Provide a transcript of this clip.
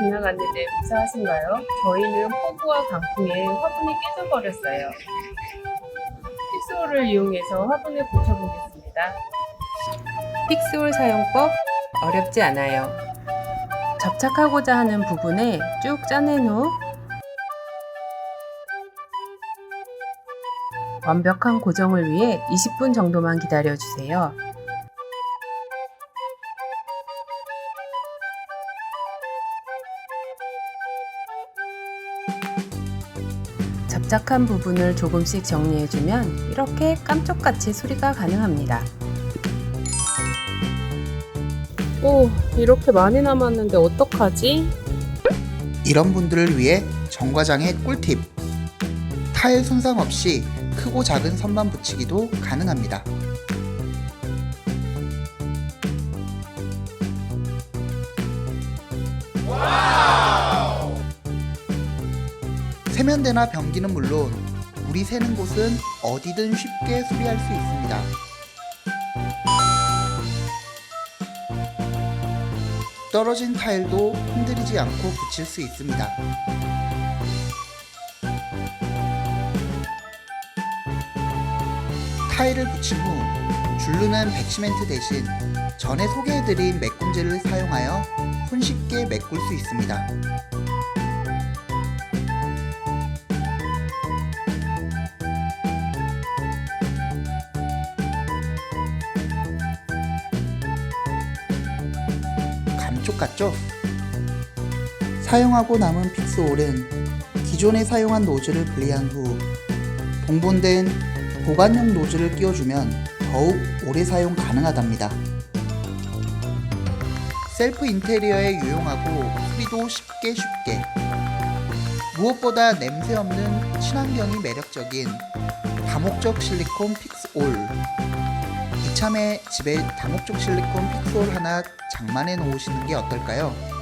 지나갔는데 무사하신가요? 저희는 폭우와 강풍에 화분이 깨져버렸어요. 픽스홀을 이용해서 화분을 고쳐보겠습니다. 픽스홀 사용법 어렵지 않아요. 접착하고자 하는 부분에 쭉 짜낸 후 완벽한 고정을 위해 20분 정도만 기다려 주세요. 접착한 부분을 조금씩 정리해주면 이렇게 깜짝같이 수리가 가능합니다. 오, 이렇게 많이 남았는데 어떡하지? 이런 분들을 위해 정과장의 꿀팁! 타일 손상 없이 크고 작은 선반 붙이기도 가능합니다. 세면대나 변기는 물론 물이 새는 곳은 어디든 쉽게 수리할 수 있습니다. 떨어진 타일도 흔들리지 않고 붙일 수 있습니다. 타일을 붙인 후 줄르는 배치멘트 대신 전에 소개해드린 메꿈제를 사용하여 손쉽게 메꿀 수 있습니다. 감쪽 같죠? 사용하고 남은 픽스홀은 기존에 사용한 노즐을 분리한 후 봉본된 보관용 노즐을 끼워주면 더욱 오래 사용 가능하답니다. 셀프 인테리어에 유용하고 수리도 쉽게 쉽게 무엇보다 냄새 없는 친환경이 매력적인 다목적 실리콘 픽스올 이참에 집에 다목적 실리콘 픽스홀 하나 장만해 놓으시는 게 어떨까요?